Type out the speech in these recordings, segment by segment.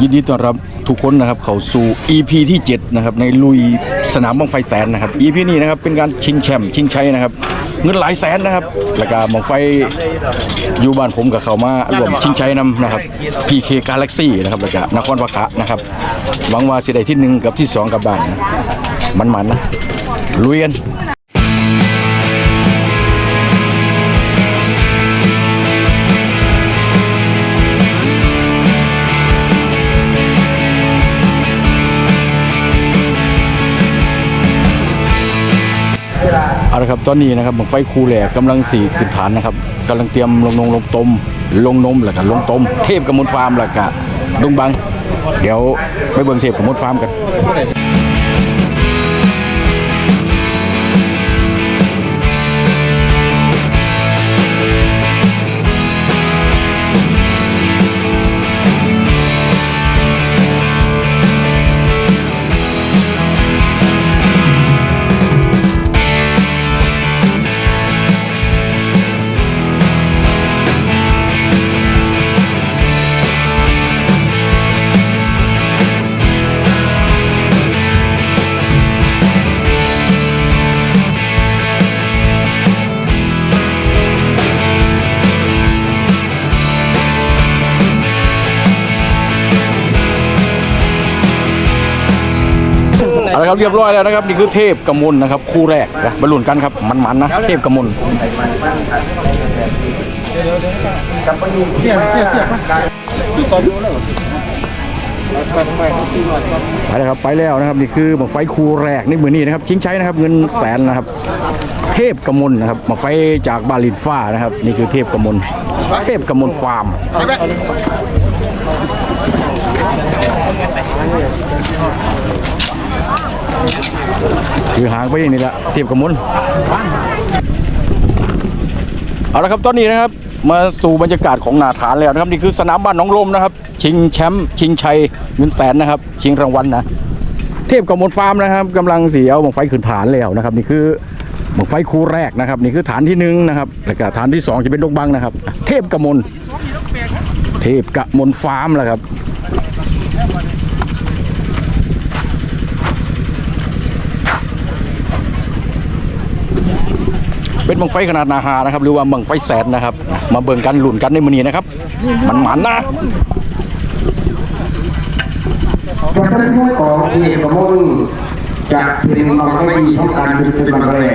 ยินดีต้อนรับทุกคนนะครับเข้าสู่ EP ที่ 7 นะครับ ในลุยสนามบังไฟแสนนะครับ EP นี้นะครับเป็นการชิงแชมป์ชิงชัยนะครับ เงินหลายแสนนะครับ แล้วก็บังไฟอยู่บ้านผมกับเขามารวมชิงชัยนำนะครับ PK Galaxy นะครับแล้วก็นครปะคะนะครับหวังว่าสิได้ที่หนึ่งกับที่สองกับบ้านมันๆนะลุยกัน เอาละครับตอนนี้นะครับบังไฟคูแหลกกำลังสี่ขึ้นฐานนะครับกำลังเตรียมลงนงลงตม ลงนมแล้วก็ลงตม เทพกบมลฟาร์มแล้วก็ลุงบัง เดี๋ยวไปเบิ่งเทพกบมลฟาร์มกัน เอาละครับเรียบร้อยแล้วนะครับนี่คือเทพกมลนะครับคู่แรกนะบรรลุนกันครับมันๆนะเทพกมลไปแล้วครับไปแล้วนะครับนี่คือบังไฟคู่แรกในมือนี้นะครับชิงใช้นะครับเงินแสนนะครับ เทพกมลนะครับบังไฟจากบาลินฟ้านะครับ นี่คือเทพกมลเทพกมลฟาร์ม คือหางไปนี่แหละเทียบกับมุนเอาละครับตอนนี้นะครับ มาสู่บรรยากาศของนาฐานแล้วนะครับนี่คือสนามบ้านหนองลมนะครับ ชิงแชมป์ชิงชัยเงินแสนนะครับ ชิงรางวัลนะเทพกมลฟาร์มนะครับกำลังเสียเอาบังไฟขึ้นฐานแล้วนะครับ นี่คือบังไฟคู่แรกนะครับ นี่คือฐานที่หนึ่งนะครับแล้วก็ฐานที่สองจะเป็นดงบังนะครับ เทพกมลเทพกมลฟาร์มแหละครับ เป็น บังไฟขนาดนาฮานะครับ หรือว่าบังไฟแสนนะครับ มาเบิ่งกันหลุนกันในมือนี้นะครับ มันหมันนะจะเป็นผู้ของเอกประมุนจะเป็นบางไม่มีต้องการเป็นบางแหล่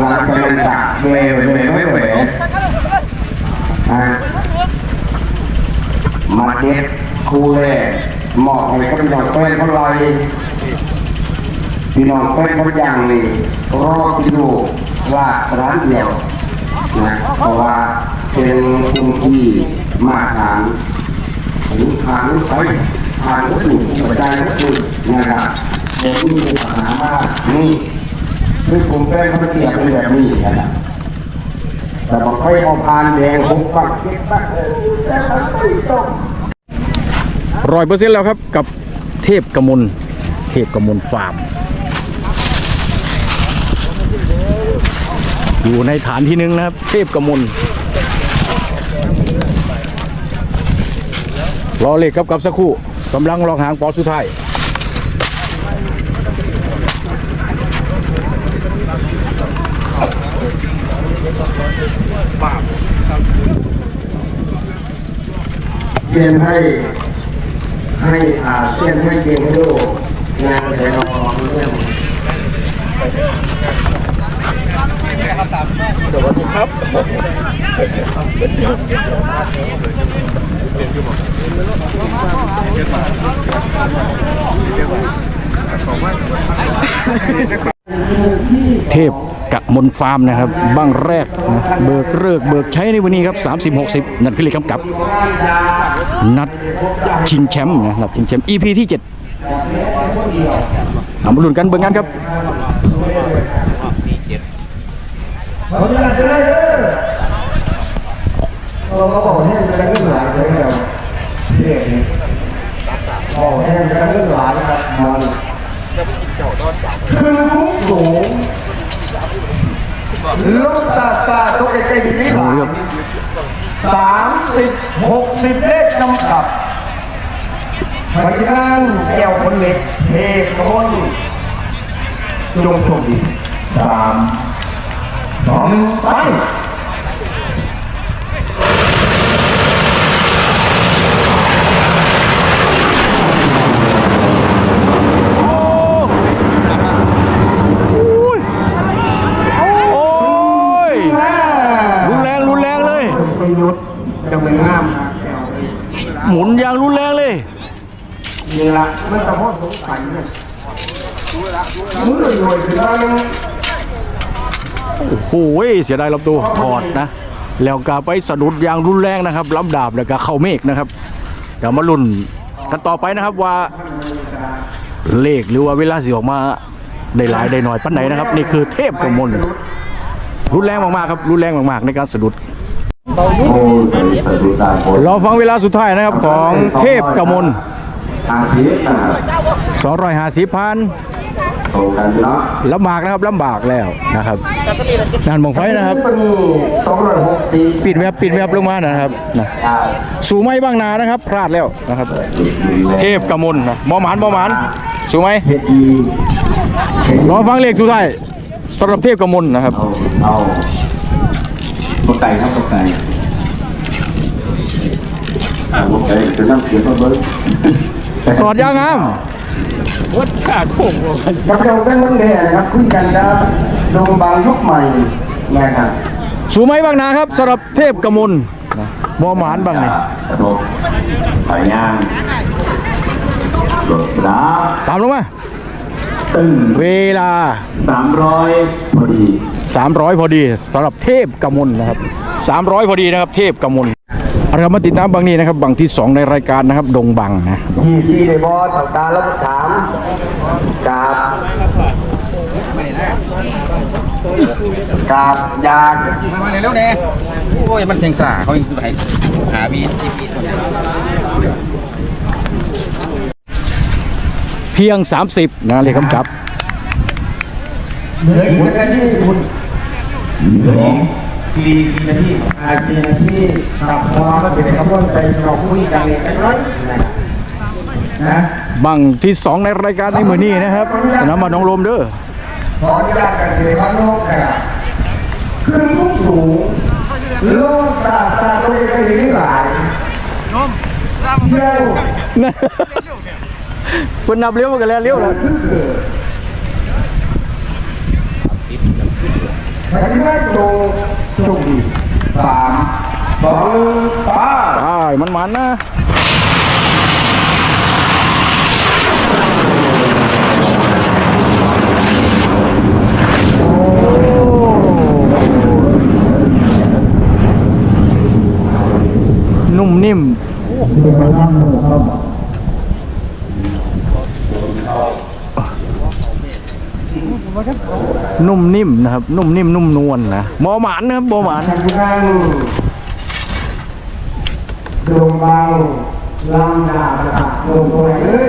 งานกำลังจะแหวแหวแหวแหวแหวอะมาเก็ตคูแหล่เหมาะให้กับพี่น้องแป้นเขาลอยพี่น้องแป้นเขาอย่างนี่รอกิโล ว่าร้านเดียวนะเพราะว่าเป็นกลุ่มที่มาทางถึงทางไปทางวัตถุหัวใจวัตถุนะครับเดี๋ยวมีปัญหาว่านี่คือผมแป้งเขาเกี่ยวเป็นแบบนี้นะครับแต่บอกให้เอาพานแดงหกปักเจ็ดปักเออแต่มันไม่ต้องร้อยเปอร์เซ็นต์แล้วครับกับเทพกมลเทพกมลฟาร์ม อยู่ในฐานที่หนึ่งนะครับ เทพกมลรอเลขครับกับสักครู่กำลังลองหางปอสุดท้ายเขียนให้ ให้อ่าเขียนให้เก่งให้ดูงานแต่เราเรื่อง เทพกะมลฟาร์มนะครับบ้างแรกนะเบิกเลิกเบิกใช้ในวันนี้ครับ 30 60 นั่นคือเลขกำกับ นัดชิงแชมป์นะนัดชิงแชมป์ EP ที่7เอามาลุ้นกันเบิ่งกันครับ เขาจะได้เลยเราบอกให้มันจะขึ้นหลายเลยครับเท่นี่บอกให้มันจะขึ้นหลายนะครับมันคือสูงลูกตาตาตัวเอกใจดีกว่าสามสิบหกสิบเลขกำกับไปย่างแก้วคนเล็กเทกคนจงโชคดีสา ไป โอ้ยรุนแรงรุนแรงเลย ประยุทธ์จะไม่งาม หมุนอย่างรุนแรงเลย นี่ละมันตะโพดสงสัยเนี่ยมือรวยคือว่า โอ้โหเสียดายลำตัวถอดนะ แล้วก็ไปสะดุดอย่างรุนแรงนะครับลำดาบแล้วก็เข้าเมฆนะครับ เดี๋ยวมาลุ้นกันต่อไปนะครับว่าเลขหรือว่าเวลาสิออกมาได้หลายได้น้อยปันไหนนะครับ นี่คือเทพกมลรุนแรงมากๆครับรุนแรงมากๆในการสะดุดโอ้ยสะดุดตาคนเราฟังเวลาสุดท้ายนะครับของเทพกมลสอาชีพนะครับพัน ลำบากนะครับลำบากแล้วนะครับงานมองไฟนะครับมันมีสองร้อยหกสิบปิดแวบปิดแวบลงมานะครับนะสู่ไม้บางนานะครับ พลาดแล้วนะครับ เทพกมลนะบอหมานบอหมานสู่ไหมเฮ็ดดีรอฟังเลขสุดท้ายสำหรับเทพกมลนะครับเอาเอาตกไก่ครับตกไก่เอาตกไก่จะนั่งเขียนมาเบิ้งกอดยางงาม วัดขาโค้งกับเราเป็นวันเดย์นะครับคุยกันครับโรงพยาบาลยุคใหม่นะครับสู่ไม้บางนาครับสำหรับเทพกมลบอหมานบางนี่กระทบสายยางรถดาตามลงมาตึงเวลาสามร้อยพอดี 300 พอดีสำหรับเทพกมลนะครับ 300 พอดีนะครับ เทพกมล เอาละครับมาติดตามบางนี้นะครับบางที่ 2 ในรายการนะครับ ดงบังนะยี่สี่ในบอสตาแล้วถามกราบกราบยางมามาเร็วๆแน่โอ้ยมันเสียงสาเขาอีกไปหาบีซีพีคนเดียวเพียง 30 นะเลยคำจับเหลืออีกนาทีคุณเห ลือสี่นาทีอาสี่นาทีกับพอมาเสร็จขบวนใส่เราคุยกันเลยกันน้อยนะบังที่2ในรายการในมือนี้นะครับนำมาน้องลมเด้อขออนุญาตกันเลยครับโลกกันขึ้นสูงสูงโลกซาซาโลกก็ยังหลายเที่ยวคนนับเลี้ยวกันแล้วเลี้ยวแล้วไปได้โต โชคดีสามสองป้าใช่มันมันนะ นุ่มนิ่ม นุ่มนิ่มนะครับ นุ่มนิ่มนุ่มนวลนะบอหมานนะครับบอหมานทางด้านดวงเบาลำดาบตัดลงตัวเลย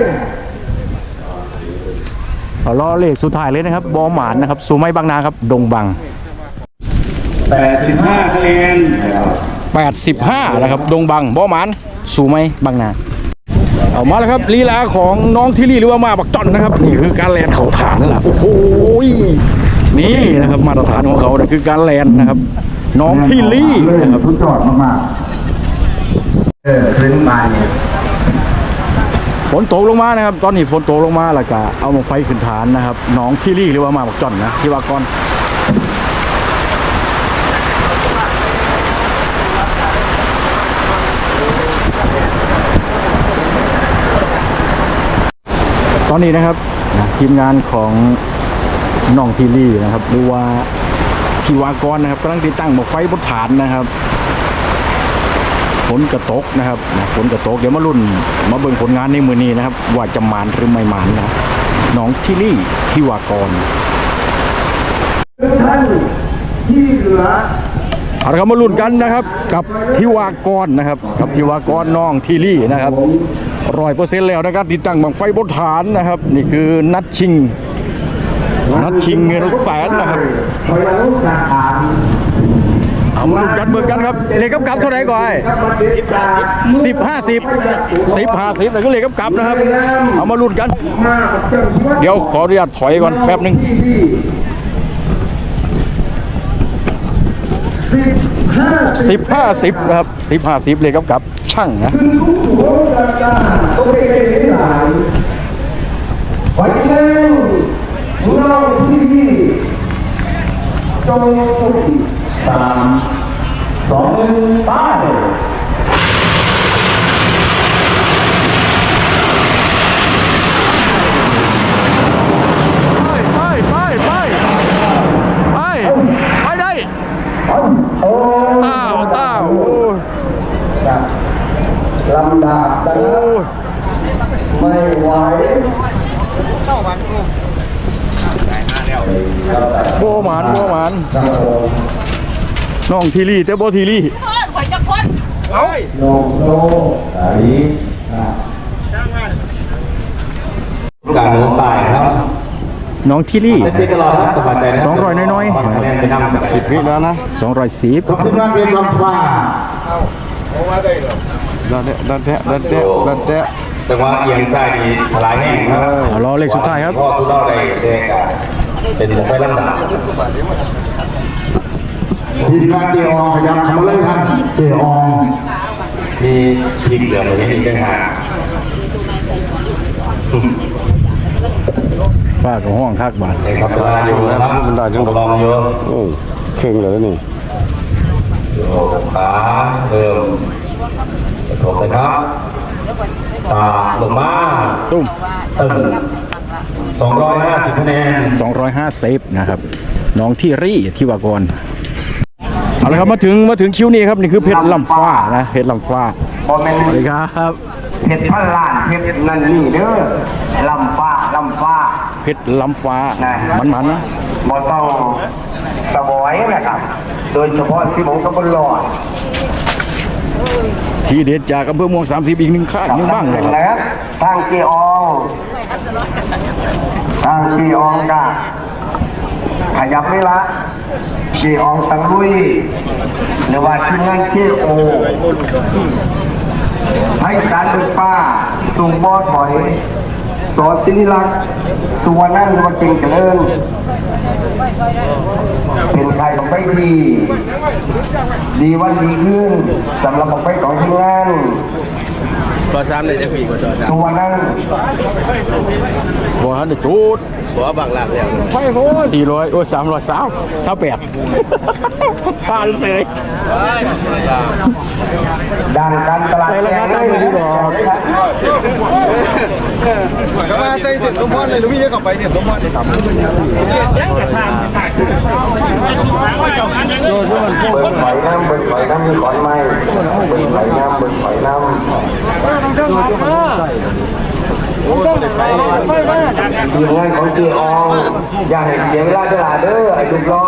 เอาล้อเลขสุดท้ายเลยนะครับบอหมานนะครับสูไม้บางนาครับ ดงบังแปดสิบห้าคะแนน85นะครับ ดงบังบอหมานสูไม้บางนาเอามาแล้วครับลีลาของน้องทิลี่หรือว่ามาบักจอนนะครับ นี่คือการแลนเขาฐานนั่นแหละโอ้โหย นี่นะครับมาตรฐานของเขาเนี่ยคือการแลนนะครับ น้องทิลี่นะครับทุกจอดมากๆเออพื้นบานเนี่ยฝนตกลงมานะครับ ตอนนี้ฝนตกลงมาแล้วก็เอามาไฟขึ้นฐานนะครับน้องทิลี่หรือว่ามาบักจอนนะที่ว่าก่อนตอนนี้นะครับนะทีมงานของ น้องทีลี่นะครับหรือว่าทีวากรนะครับกำลังติดตั้งหมอกไฟบนฐานนะครับฝนกระตกนะครับฝนกระตกเดี๋ยวมารุ่น มาเบิ่งผลงานในมือนี้นะครับ ว่าจะมานหรือไม่มานนะน้องทีลี่ทีวากรท่านที่เหลือเอาละครับมาลุ้นกันนะครับ กับทิวากรนะครับ กับทิวากรน้องทีลี่นะครับร้อยเปอร์เซ็นต์แล้วนะครับติดตั้งบังไฟบนฐานนะครับ นี่คือนัดชิง นัดชิงเงินแสนนะครับคอามเอามาลุ้นกันเบิกกันครับเลขกับกลับเท่าไหร่ก่อนสิบห้าสิบสิบห้าสิบแล้วก็เลขกับกลับนะครับ เอามาลุ้นกัน เดี๋ยวขออนุญาตถอยก่อนแป๊บหนึงสิบห้าสิบนะครับสิบห้าสิบเลขกับกลับ ช่างนะขึ้นสูงสูงสัปดาห์ต้องไปได้หลายวันนี้ น้องที่จงสุขตามสองหนึ่งป้าเลยไปไปไปไปไปได้ โอ้ ต้าวต้าวโอ้ย ลำดาบดัง โอ้ย ไม่ไหว โบหมานโบหมานครับผมน้องทีรี่แต่โบทีรี่เพื่อนข่อยจะคนโนโนสายอ่าการโน้มตายครับน้องทีรี่เจ๊ก็รอครับสบายใจนะสองร้อยน้อยๆขคะแนนไปนำสิบวิแล้วนะสองร้อยสิบขึ้นมาเป็นลำฟ้าดันเดะดันเดะดันเดะดันเดะแต่ว่าเอียงซ้ายดีถลายแห้งครับเอารอเลขสุดท้ายครับพ่อทุเล่าได้เจ๊กัน เป็นไฟลำดับทีมงานเจอองพยายามทำเลยครับเจอองมีพริกเหลืองอย่างนี้อีกต่างหากฝ้ากับห้องคักบาทในครับเวลาอยู่นะครับผมลองเยอะโอ้เครื่องเลยนี่โยกขาเริ่มกระทบเลยครับตาลงมาตุ้มตึง 250คะแนน250นะครับน้องที่รี่ที่วากรเอาละครับมาถึงมาถึงคิวนี้ครับนี่คือเพชรลำฟ้านะเพชรลำฟ้าบอแมนสวัสดีครับเพชรพันล้านเพชรนั่นนี่เด้อลำฟ้าลำฟ้าเพชรลำฟ้านะมันมันๆนะบอต้องสบอยนะครับ โดยเฉพาะที่ผมก็บนหลอด ทีเด็ดจากอำเภอเมือง30 อีกหนึ่งข้างหนึ่งบ้างหนะนึ่งครับนะครับทางเจอองทางเจอองจ้ะขยับไม่ละเจอองตังลุยหรือว่าทีมงานเจโอให้การเดินป้าสูงบอดหอย สอสินิลักษ์สุวรรณันท์วัเก่งเจริญเป็นใครของไปดีดีวันดีขึ้นสำหรับของไปของทีมงาน ก็ซ้ำเลยจะปีกว่าจอดสุวรรณันท์บัวฮันเดจูดบอกว่าบางหลักแล้วไฟโพสี่ร้อยโอ้ยสามร้อยสาวสาวแปดผ่านเสยดังการตลาดในรายการตั้งอยู่ดีกว่าก็มาใส่เสียงลมพอนเลยลูกพี่จะกลับไปเสียงลมพอนเลยครับเบิ่งหอยน้ำเบิ่งหอยน้ำมีขอนไม้เบิ่งหอยน้ำเบิ่งหอยน้ำทีมงานของเจอองอย่าให้เสียเวลาตลาเด้อไอ้ลูกรอ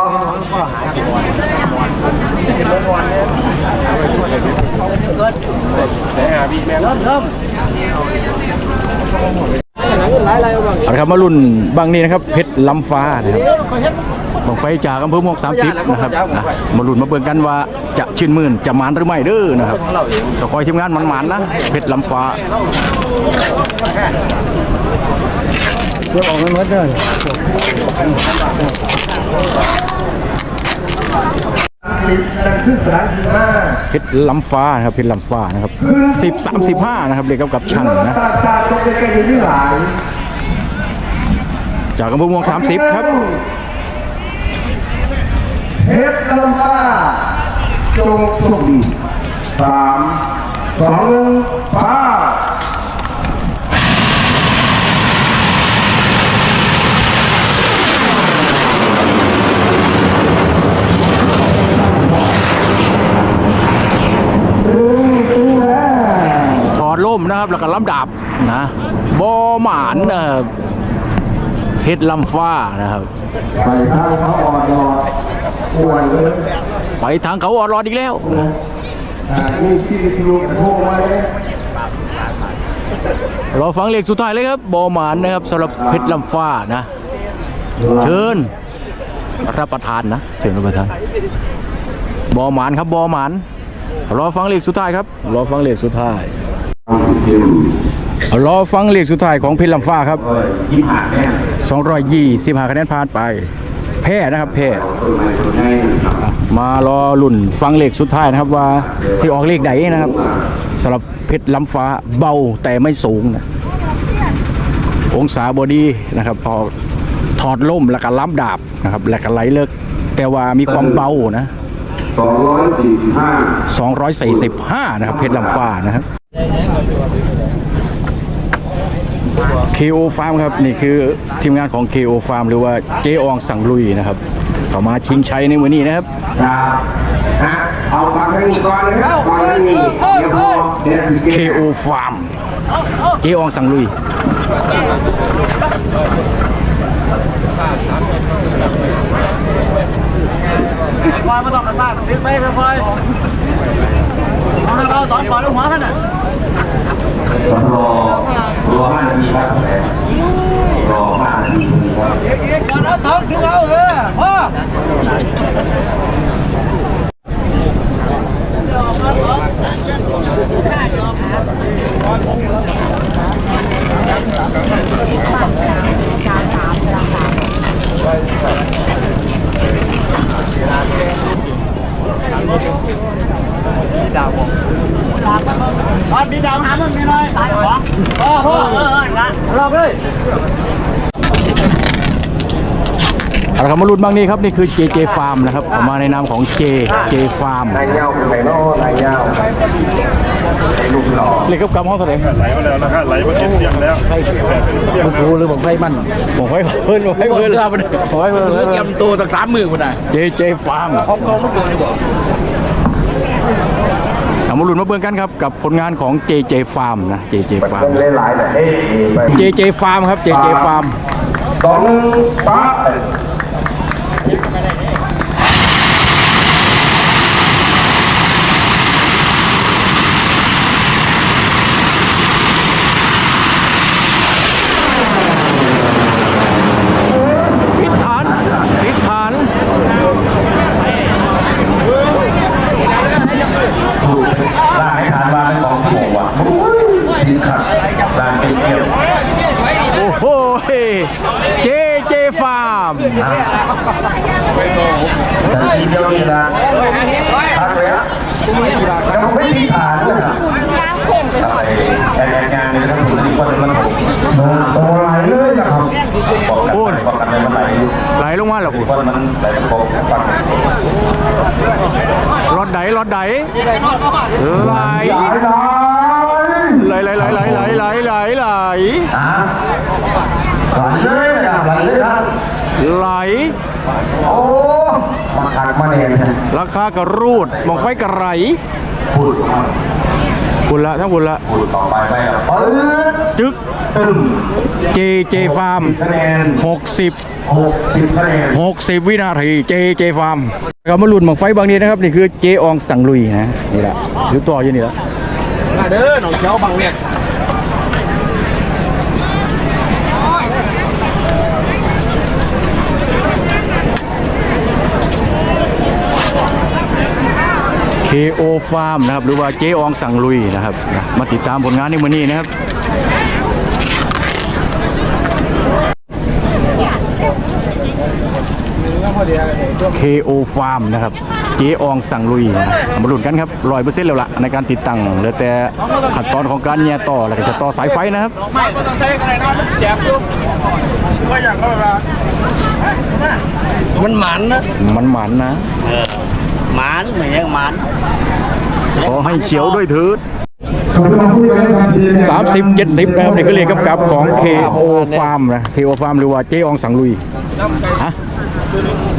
เอาละครับมารุ่นบางนี้นะครับเพชรลำฟ้านะครับ บังไฟจากอำเภอเมวก30นะครับอะมารุ่นมาเบิ่งกันว่าจะชื่นมื่นจะหมานหรือไม่เด้อนะครับก็คอยทีมงานมันๆนะเพชรลำฟ้าเพื่อออกไม่หมดเลยนั่นคือสถานที่มาเพชรลำฟ้านะครับเพชรลำฟ้านะครับสิบสามสิบห้านะครับเรียกกับกับช่างนะตาตาตรงใกล้ๆนี่หลายจากอำเภอเมือง30ครับ เพชรลำฟ้าจงโชคดีสามสองฟ้าถอดล่มนะครับแล้วก็ลำดับนะบอหมานนะครับเพชรลำฟ้านะครับ ไปทางเขาอ่อนดอ ไปทางเขาออดรอดอีกแล้วอ่านี่ที่วิทยุพวกไว้เราฟังเลขสุดท้ายเลยครับบอหมานนะครับสำหรับเพชรลำฟ้านะ เชิญรับประทานนะเชิญรับประทานบอหมานครับบอหมานรอฟังเลขสุดท้ายครับ รอฟังเลขสุดท้ายรอฟังเลขสุดท้ายของเพชรลำฟ้าครับยี่ห้าแน่225คะแนนผ่านไป แพ้นะครับแพ้ต้นไม้ต้นไม้ครับอะมารอลุ่นฟังเลขสุดท้ายนะครับว่าสิออกเลขใดนะครับสำหรับเพชรลำฟ้าเบาแต่ไม่สูงนะองศาบอดีนะครับพอถอดล่มแล้วก็ล้ำดาบนะครับแล้วก็ไหลเลิก แต่ว่ามีความเบานะสองร้อยสี่สิบห้า245 นะครับเพชรลำฟ้านะครับ KO Farm ครับ นี่คือทีมงานของ KO Farm หรือว่าเจอองสังลุยนะครับเขามาชิงชัยในวันนี้นะครับครับฮะเอาฟังทางนี้ก่อนนะครับฟังทางนี้เดี๋ยวพอเดี๋ยวสิเก็บ KO Farm เจอองสังลุยพอยมาต้องกันบ้านดึงไปค่อยๆเอาเราสองก่อนแล้วหัวกันน่ะรอรอห้านาทีครับรอห้านาทีครับอีกก่อนเอาท้องดึงเอาเออพ่อต อนดีดาวหามันไม่น้อยตายหรอพ่อพ่อเออละรอบเลยเอาละครับมาลุ้นบ้างนี่ครับนี่คือ JJ Farm นะครับเขามาในนามของ JJ Farm นายเงาเป็นไงเนาะนายเงาไอ้ลูกหล่อเลขกับกำห้องเท่าไหร่ไหลมาแล้วนะครับไหลมาเก็บเตียงแล้วผมรู้หรือผมไฟมันผมให้เพิ่นผมให้เพิ่นผมให้เพิ่นเกี่ยมตัวตั้งสามมือมันได้ JJ Farm พร้อมกองมันตัวนี่บอก เอามาลุ้นมาเบิ่งกันครับกับผลงานของ JJ Farm นะ JJ มัน Farm เป็นหลายๆแหละเอ้ยไป JJ Farm ครับ JJ Farm สองหนึ่งปั๊บ พิษฐานพิษฐาน สรุปร้านให้ทานว่าเป็นของสิบหกว่ะ ยินขัด ร้านเป็นเกี๊ยว โอ้โห JJ Farm แต่ทีเดียวนี่ละพักเลยฮะแต่ผมไม่ติดฐานนะครับ ทำไมแต่งานนี้ทั้งหมดที่คนมันถูก มาตัวไหลเลยนะครับ บอกกันไปบอกกันไปมันไหล ไหลลงมาแล้ว คนมันไหลโค้งฟัง รถไหนรถไหน ไหลไหลไหลไหลไหลไหลไหลไหลไหลไหลไหลไหลเลยนะครับไหลเลยครับไหลโอ้มาขัดมาเนนราคากระรูดมองไฟกระไรพูด มาคุณละทั้งคุณละพูดต่อไปไปอะปื๊ดจึ๊กตึ้ม JJ Farm คะแนน60หกสิบคะแนน60วินาที JJ Farm ก็มาลุ้นบังไฟบางนี้นะครับนี่คือเจอองสังลุยนะนี่แหละหรือต่ออยู่นี่แหละมาเด้อหนองเขียวบังเนี่ย KO Farm นะครับ หรือว่าเจอองสังลุยนะครับนะมาติดตามผลงานในมื้อนี้นะครับ KO Farm นะครับ เจอองสั่งลุยนะมาลุ้นกันครับร้อยเปอร์เซ็นต์แล้วล่ะในการติดตั้งเหลือแต่ขั้นตอนของการแย่ต่อแล้วก็จะต่อสายไฟนะครับไม่ก็ต้องใช้อะไรนะแจกอยู่ก็อย่างก็แบบมันหมันนะ มันหมันนะ หมานเหมือนยังหมานขอให้เขียวด้วยเถิดถูกต้องพูดกันทันทีเลย30 70นะครับนี่คือเลขกำกับของ KO Farm นะ KO Farm หรือว่าเจอองสั่งลุยฮะ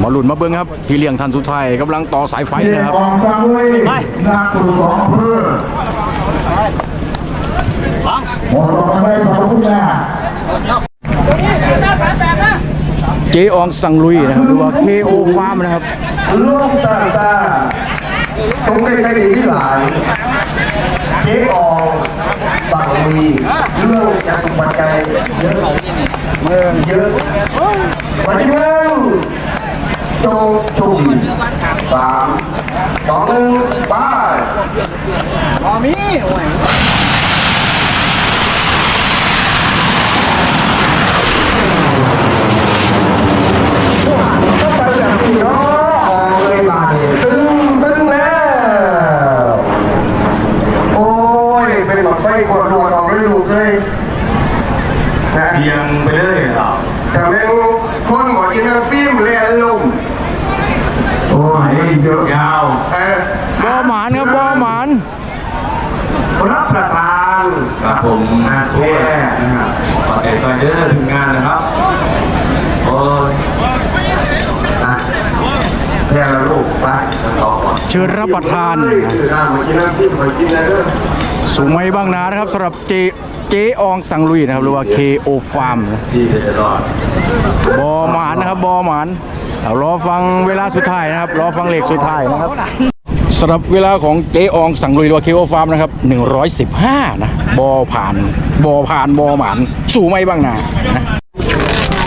มาลุ้นมาเบิ้งครับ พี่เลี้ยงทันสุดท้ายกำลังต่อสายไฟเรียนะกครับกองฟังเลยนาคุณสองอำเภอหมดต่อไปขอบคุณจ้าเจอองสังลุยนะครับหรือว่า KO Farm นะครับลูกซาซาตรงใกล้ๆนี่หลายเจ๊อองสั่งมีเรื่องจตุปัจจัยเยอะเมืองเยอะวันนี้เมืองโชคโชคดีสามสองหนึ่งไปพอมีโอ้ย ไปแบบนี้เนาะออกเลยมาเนี่ยตึ้งตึ้งแล้ว โอ้ย เป็นแบบ ไฟกดหลอดออกเลยลูกเลยนะเพียงไปเลยเหรอแต่เป็นคนหมดอินเตอร์ฟิล์มเรียนลุ่มโอ้ยเยอะยาวเออบอหมานครับบอหมานรับประทานครับผมนะแค่นะครับขอใจซอยเดอร์ถึงงานนะครับโอ้ยนะแค่ละลูกไปรอก่อนเชิญรับประทานเฮ้ยคือน้ำมากินน้ำฟิล์มมากินนะเด้อ สูงไม้บางนานะครับสำหรับเจเจอองสังลุยนะครับหรือว่า KO Farm ที่จะรอดบอหมานนะครับบอหมานเอารอฟังเวลาสุดท้ายนะครับรอฟังเลขสุดท้ายนะครับสำหรับเวลาของเจอองสังลุยหรือว่า KO Farm นะครับ115นะบอผ่านบอผ่านบอหมานสูงไม้บางนานะ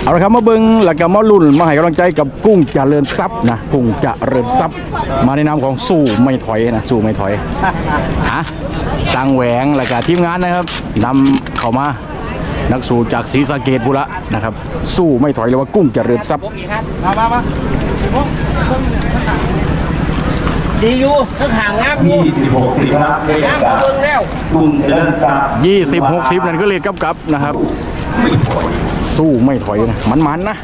เอาละครับมาเบิงหลักกมาลุ่นมาให้กำลังใจกับกุ้งจเจริญทรัพย์นะกุ้งจเจริญทรัพย์ มาในนามของสู้ไม่ถอยนะสู้ไม่ถอยฮะตังแหวงแล้วก็ทีมงานนะครับนำเข้ามานักสู้จากศรีสะเกดบุระนะครับ สู้ไม่ถอยเลยว่ากุ้งจเจริญทรัพย์ดีอยู่ทั้งห่างงามอยู่ยี่สิบหกสิบครับเลขามสามเบิ่งแล้วกลุ่มเจริญทรัพย์20 60นั่นก็เลทกับกับนะครับ สู้ไม่ถอยนะ มันมันๆนะ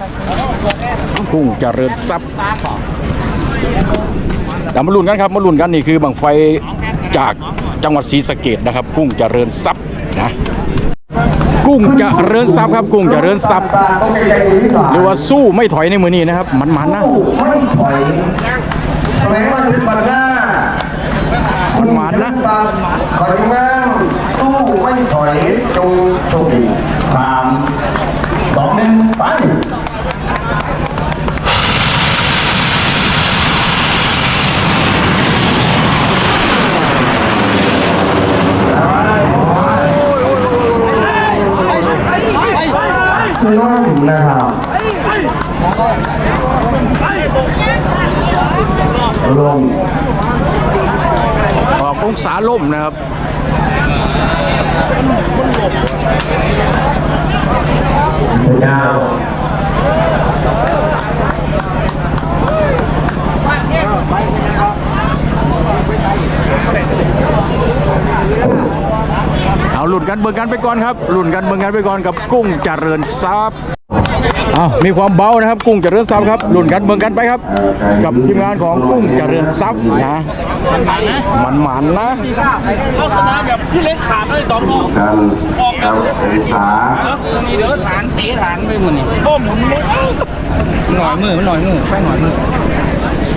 กุ้งเจริญทรัพย์เดี๋ยวมาลุ้นกันครับมาลุ้นกันนี่คือบังไฟจากจังหวัดศรีสะเกดนะครับ กุ้งเจริญทรัพย์นะกุ้งเจริญทรัพย์ครับ กุ้งเจริญทรัพย์ต้องเป็นอย่างนี้ก่อนหรือว่าสู้ไม่ถอยในมือนี้นะครับ มันมันๆนะไม่ถอยแสดงว่าเป็นบันหน้ามันมันนะสู้ไม่ถอยจงโชคดีสาม ไปล่มนะครับลงออกองศาล่มนะครับ ยาเอาหลุดกันเบิกกันไปก่อนครับหลุดกันเบิกกันไปก่อนกับกุ้งเจริญทรัพย์ อามีความเบานะครับกุ้งเจริญทรัพย์ครับหลุดกันเบิ่งกันไปครับ กับทีมงานของกุ้งเจริญทรัพย์นะมันหมันนะลักษณะแบบพี่เล็กขาดเลยตอนนอกกันเอาองศามีเดี๋ยวฐานเตะฐานไปหมดนี่โอ้หมุนเลยหน่อยมือมันหน่อยมือไฟหน่อยมือ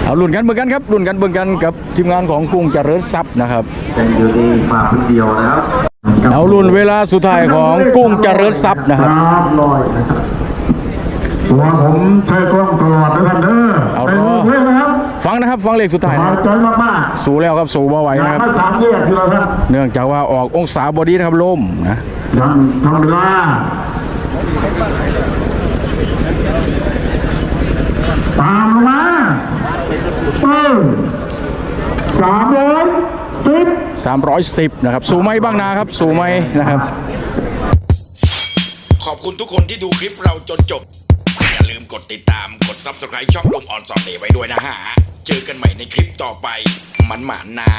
เอาหลุดกันเบิ่งกันครับหลุดกันเบิ่งกันกับทีมงานของกุ้งเจริญทรัพย์นะครับเป็นอยู่ดีมาคนเดียวนะครับเอาลุ่นเวลาสุดท้ายของกุ้งเจริญทรัพย์นะครับ ครับลอยนะครับตัวผมใช้กล้องตลอดนะครับเด้อเอาไปเถดูอะเพื่อนนะครับฟังนะครับ ฟังเลขสุดท้ายสนะบายใจมากสู้แล้วครับสู้บ่ไหวๆอย่านะครับ มาสามแยกทีละครับเนื่องจากว่าออกองศาบอดี้นะครับลมนะยังทำเวลาตามลงมาปึ้งสามร้อยสิบ 310นะครับสู่ไม่บ้างนาครับ สู่ไม่นะครับ ขอบคุณทุกคนที่ดูคลิปเราจนจบ อย่าลืมกดติดตามกด Subscribe ช่องลุงออนสอนเดไว้ด้วยนะฮะ เจอกันใหม่ในคลิปต่อไป มันหมานนะ